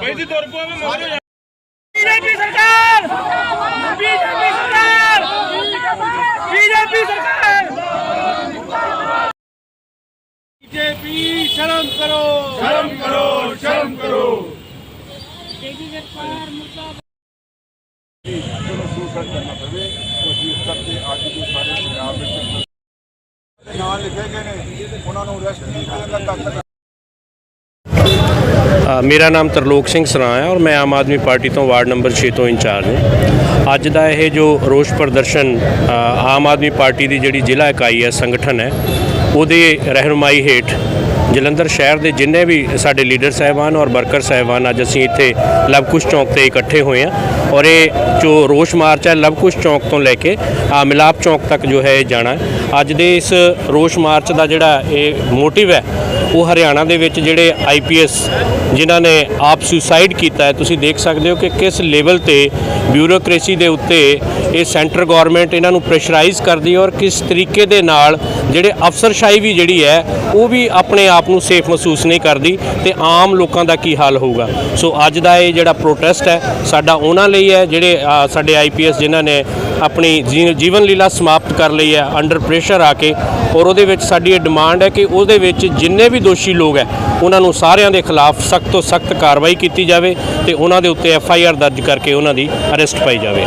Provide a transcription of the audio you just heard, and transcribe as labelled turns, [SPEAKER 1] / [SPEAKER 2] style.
[SPEAKER 1] ਬੈਂਦੀ ਤੁਰ ਪੋ ਮੈਂ ਮੋਰ ਹੋ ਜਾ ਬੀਜੇਪੀ ਸਰਕਾਰ ਬੀਜੇਪੀ ਸਰਕਾਰ ਬੀਜੇਪੀ ਸਰਕਾਰ ਬੀਜੇਪੀ ਸ਼ਰਮ ਕਰੋ ਸ਼ਰਮ ਕਰੋ ਸ਼ਰਮ ਕਰੋ
[SPEAKER 2] ਸੂਸਾਈਡ ਕਰਨਾ ਪਵੇ ਕਿਉਂਕਿ ਕਰਕੇ ਅੱਜ ਦੇ ਸਾਰੇ ਪੰਜਾਬ ਵਿੱਚ ਨਾਂ ਲਿਖੇ ਗਏ ਨੇ ਉਹਨਾਂ ਨੂੰ ਅਰੈਸਟ ਨਹੀਂ ਕਰਨ ਦਾ ਤੱਕ
[SPEAKER 3] ਮੇਰਾ ਨਾਮ ਤਰਲੋਕ ਸਿੰਘ ਸਰਾਂ ਹੈ ਔਰ ਮੈਂ ਆਮ ਆਦਮੀ ਪਾਰਟੀ ਤੋਂ ਵਾਰਡ ਨੰਬਰ 6 ਤੋਂ ਇੰਚਾਰਜ ਹਾਂ। ਅੱਜ ਦਾ ਇਹ ਜੋ ਰੋਸ ਪ੍ਰਦਰਸ਼ਨ ਆਮ ਆਦਮੀ ਪਾਰਟੀ ਦੀ ਜਿਹੜੀ ਜ਼ਿਲ੍ਹਾ ਇਕਾਈ ਹੈ, ਸੰਗਠਨ ਹੈ, ਉਹਦੇ ਰਹਿਨੁਮਾਈ ਹੇਠ ਜਲੰਧਰ ਸ਼ਹਿਰ ਦੇ ਜਿੰਨੇ ਵੀ ਸਾਡੇ ਲੀਡਰ ਸਾਹਿਬਾਨ ਔਰ ਵਰਕਰ ਸਾਹਿਬਾਨ ਅੱਜ ਅਸੀਂ ਇੱਥੇ ਲਵਕੁਸ਼ ਚੌਂਕ ਤੇ ਇਕੱਠੇ ਹੋਏ ਹਾਂ ਔਰ ਇਹ ਜੋ ਰੋਸ ਮਾਰਚ ਹੈ ਲਵਕੁਸ਼ ਚੌਂਕ ਤੋਂ ਲੈ ਕੇ ਆ ਮਿਲਾਪ ਚੌਂਕ ਤੱਕ ਜੋ ਹੈ ਇਹ ਜਾਣਾ ਅੱਜ ਦੇ ਇਸ ਰੋਸ ਮਾਰਚ ਦਾ ਜਿਹੜਾ ਇਹ ਮੋਟਿਵ ਹੈ, ਉਹ ਹਰਿਆਣਾ ਦੇ ਵਿੱਚ ਜਿਹੜੇ ਆਈਪੀਐਸ ਜਿਨ੍ਹਾਂ ਨੇ ਆਪ ਸੁਸਾਈਡ ਕੀਤਾ ਹੈ, ਤੁਸੀਂ ਦੇਖ ਸਕਦੇ ਹੋ ਕਿ ਕਿਸ ਲੈਵਲ ਤੇ ਬਿਊਰੋਕ੍ਰੇਸੀ ਦੇ ਉੱਤੇ ਇਹ ਸੈਂਟਰ ਗਵਰਨਮੈਂਟ ਇਹਨਾਂ ਨੂੰ ਪ੍ਰੈਸ਼ਰਾਈਜ਼ ਕਰਦੀ ਹੈ ਔਰ ਕਿਸ ਤਰੀਕੇ ਦੇ ਨਾਲ ਜਿਹੜੇ ਅਫਸਰਸ਼ਾਹੀ ਵੀ ਜਿਹੜੀ ਹੈ ਉਹ ਵੀ ਆਪਣੇ ਆਪ ਨੂੰ ਸੇਫ ਮਹਿਸੂਸ ਨਹੀਂ ਕਰਦੀ ਤੇ ਆਮ ਲੋਕਾਂ ਦਾ ਕੀ ਹਾਲ ਹੋਊਗਾ? ਸੋ ਅੱਜ ਦਾ ਇਹ ਜਿਹੜਾ ਪ੍ਰੋਟੈਸਟ ਹੈ ਸਾਡਾ ਉਹਨਾਂ ਲਈ ਹੈ ਜਿਹੜੇ ਅ, ਸਾਡੇ ਆਈਪੀਐਸ ਜਿਨ੍ਹਾਂ ਨੇ ਆਪਣੀ ਜੀ- ਜੀਵਨ ਲੀਲਾ ਸਮਾਪਤ ਕਰ ਲਈ ਹੈ ਅੰਡਰ ਪ੍ਰੈਸ਼ਰ ਆ ਕੇ ਔਰ ਉਹਦੇ ਵਿੱਚ ਸਾਡੀ ਇਹ ਡਿਮਾਂਡ ਹੈ ਕਿ ਉਹਦੇ ਵਿੱਚ ਜਿੰਨੇ ਵੀ ਦੋਸ਼ੀ ਲੋਕ ਹੈ ਉਹਨਾਂ ਨੂੰ ਸਾਰਿਆਂ ਦੇ ਖਿਲਾਫ ਸਖਤ ਤੋਂ ਸਖਤ ਕਾਰਵਾਈ ਕੀਤੀ ਜਾਵੇ ਤੇ ਉਹਨਾਂ ਦੇ ਉੱਤੇ ਐਫ ਆਈ ਆਰ ਦਰਜ ਕਰਕੇ ਉਹਨਾਂ ਦੀ ਅਰੈਸਟ ਪਾਈ ਜਾਵੇ।